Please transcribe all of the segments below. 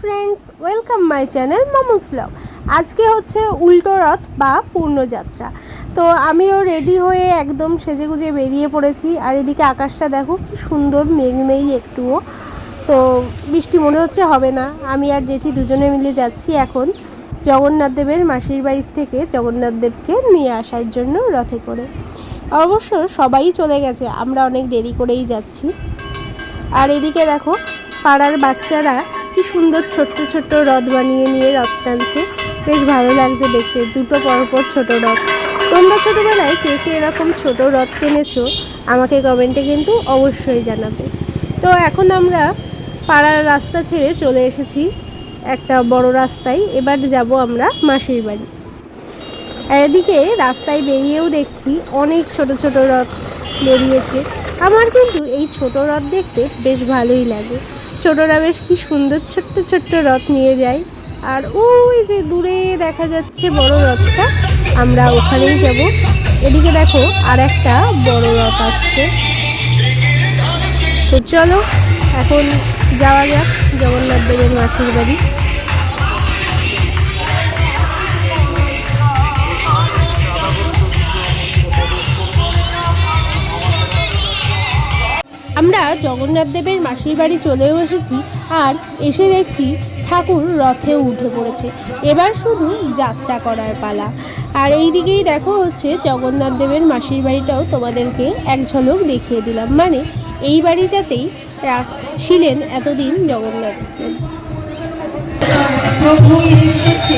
Friends welcome my channel Mamu's blog আজকে হচ্ছে উল্টো রথ বা পূর্ণযাত্রা। তো আমিও রেডি হয়ে একদম সেজেগুজে বেরিয়ে পড়েছি। আর এদিকে আকাশটা দেখো, কি সুন্দর মেঘ নেই একটুও। তো বৃষ্টি মনে হচ্ছে হবে না। আমি আর জেঠি দুজনে মিলে যাচ্ছি এখন জগন্নাথ দেবের মাসির বাড়ির থেকে জগন্নাথ দেবকে নিয়ে আসার জন্য রথে করে। অবশ্য সবাই চলে গেছে, আমরা অনেক দেরি করেই যাচ্ছি। আর এদিকে দেখো, পাড়ার বাচ্চারা কি সুন্দর ছোট্ট ছোট্ট রথ বানিয়ে নিয়ে রথ টানছে। বেশ ভালো লাগছে দেখতে, দুটো পরপর ছোট রথ। তোমরা ছোটোবেলায় কে কে এরকম ছোট রথ টেনেছো আমাকে কমেন্টে কিন্তু অবশ্যই জানাবে। তো এখন আমরা পাড়ার রাস্তা ছেড়ে চলে এসেছি একটা বড় রাস্তায়। এবার যাব আমরা মাসির বাড়ি। এদিকে রাস্তায় বেরিয়েও দেখছি অনেক ছোট ছোট রথ বেরিয়েছে। আমার কিন্তু এই ছোট রথ দেখতে বেশ ভালোই লাগে। ছোটরা বেশ কি সুন্দর ছোট্ট ছোট্ট রথ নিয়ে যায়। আর ওই যে দূরে দেখা যাচ্ছে বড় রথটা, আমরা ওখানেই যাব। এদিকে দেখো আর একটা বড় রথ আসছে। তো চলো, এখন যাওয়া যাক জগন্নাথ দেবের মাসির বাড়ি। জগন্নাথ দেবের মাসির বাড়ি চলেও এসেছি আর এসে দেখছি ঠাকুর রথে উঠে পড়েছে। এবার শুধু যাত্রা করার পালা। আর এই দিকেই দেখো হচ্ছে জগন্নাথ দেবের মাসির বাড়িটাও তোমাদেরকে এক ঝলক দেখিয়ে দিলাম। মানে এই বাড়িটাতেই ছিলেন এতদিন জগন্নাথ দেব। প্রভু এসেছে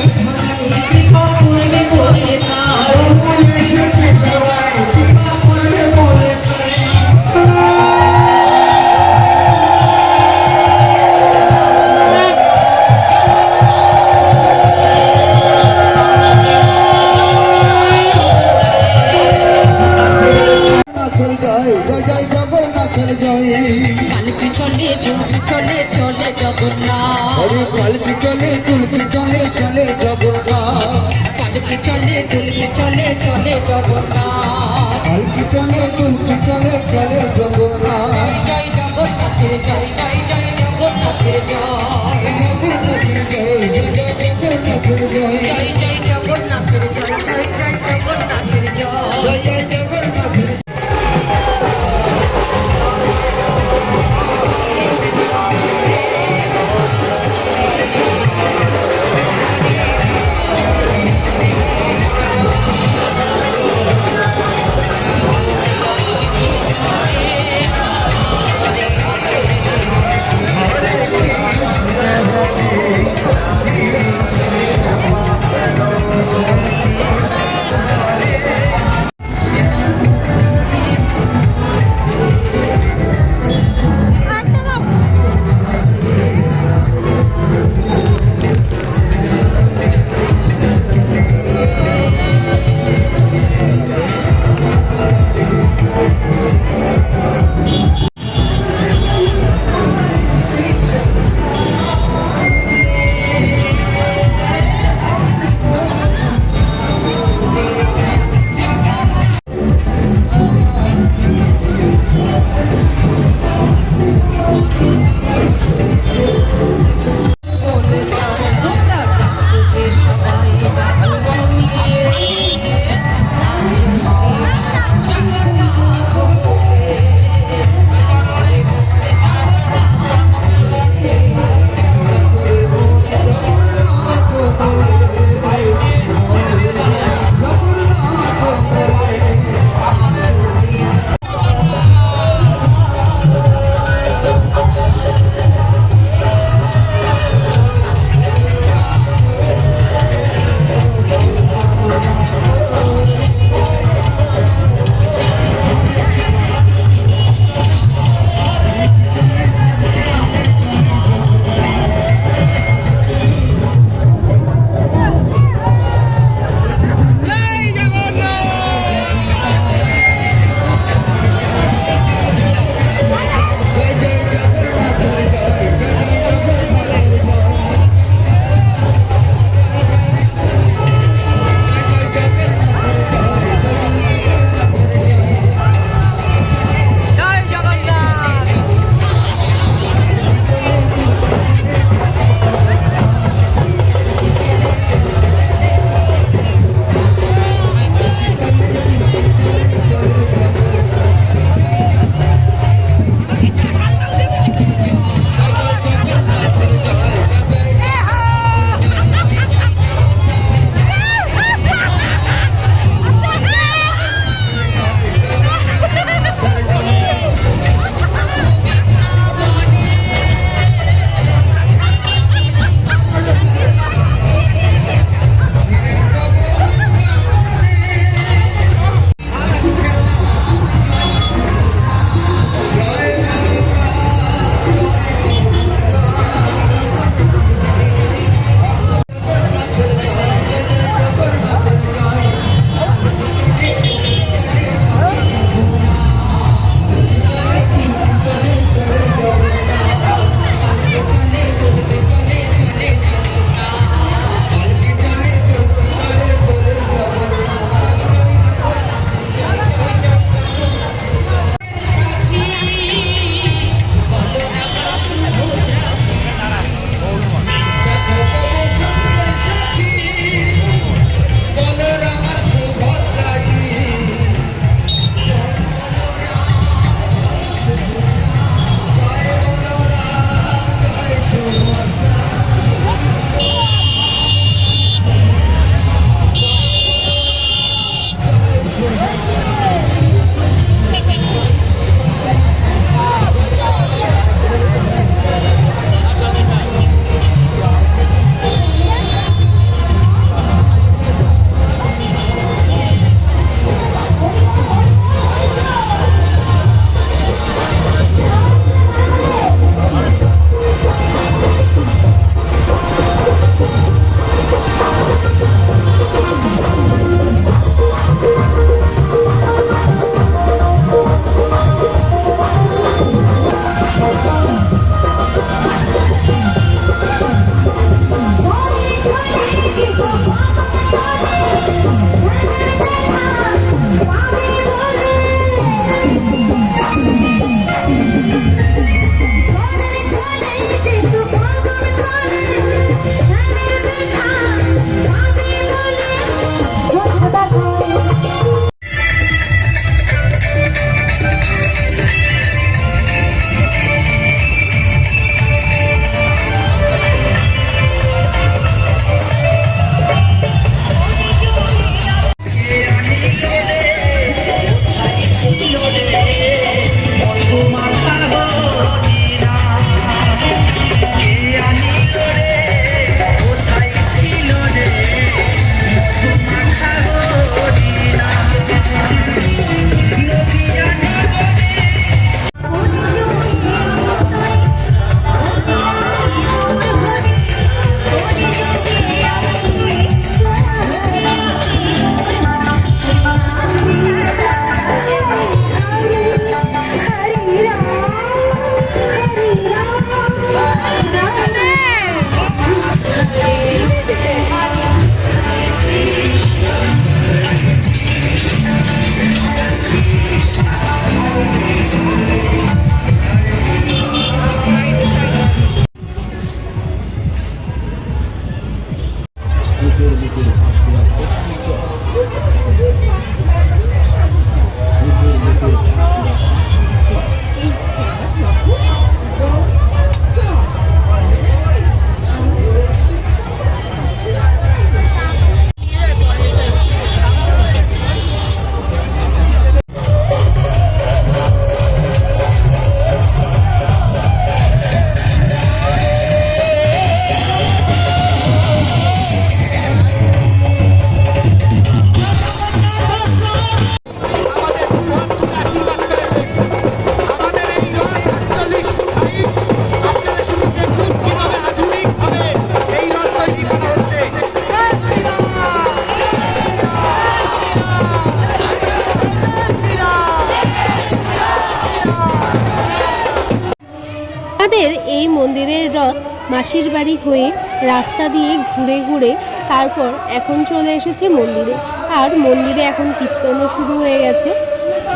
আমাদের এই মন্দিরের রথ মাসির বাড়ি হয়ে রাস্তা দিয়ে ঘুরে ঘুরে তারপর এখন চলে এসেছে মন্দিরে। আর মন্দিরে এখন কীর্তনও শুরু হয়ে গেছে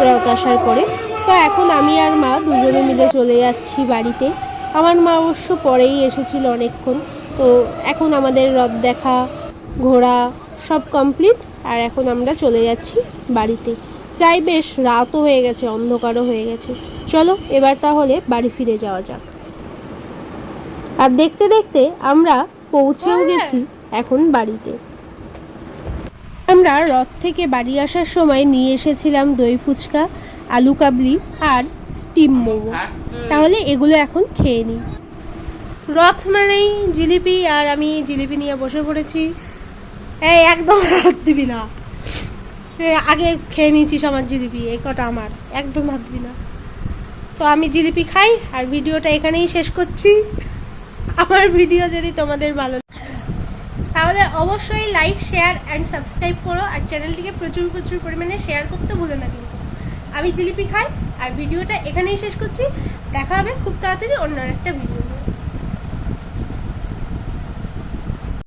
রথ আসার পরে। তো এখন আমি আর মা দুজনে মিলে চলে যাচ্ছি বাড়িতে। আমার মা অবশ্য পরেই এসেছিল অনেকক্ষণ। তো এখন আমাদের রথ দেখা, ঘোরা সব কমপ্লিট। আর এখন আমরা চলে যাচ্ছি বাড়িতে। প্রায় বেশ রাতও হয়ে গেছে, অন্ধকারও হয়ে গেছে। চলো এবার তাহলে বাড়ি ফিরে যাওয়া যাক। আর দেখতে দেখতে আমরা পৌঁছেও গেছি এখন বাড়িতে। আমরা রথ থেকে বাড়ি আসার সময় নিয়ে এসেছিলাম দই ফুচকা আলু কাবলি আর স্টিম মোমো। তাহলে এগুলো এখন খেয়ে নিই। রথ মানেই জিলিপি আর আমি জিলিপি নিয়ে বসে পড়েছি। এই একদম হাত দিবি না। আগে খেয়ে নিয়েছিস আমার জিলিপি এই কটা আমার একদম হাত দিবি না। তো আমি জিলিপি খাই আর ভিডিওটা এখানেই শেষ করছি। আমার ভিডিও যদি তোমাদের ভালো তাহলে অবশ্যই লাইক শেয়ার অ্যান্ড সাবস্ক্রাইব করো। আর চ্যানেলটিকে প্রচুর প্রচুর পরিমাণে শেয়ার করতে ভুলো না কিন্তু। আমি জিলিপি খাই, আর ভিডিওটা এখানেই শেষ করছি। দেখা হবে খুব তাড়াতাড়ি অন্য একটা ভিডিও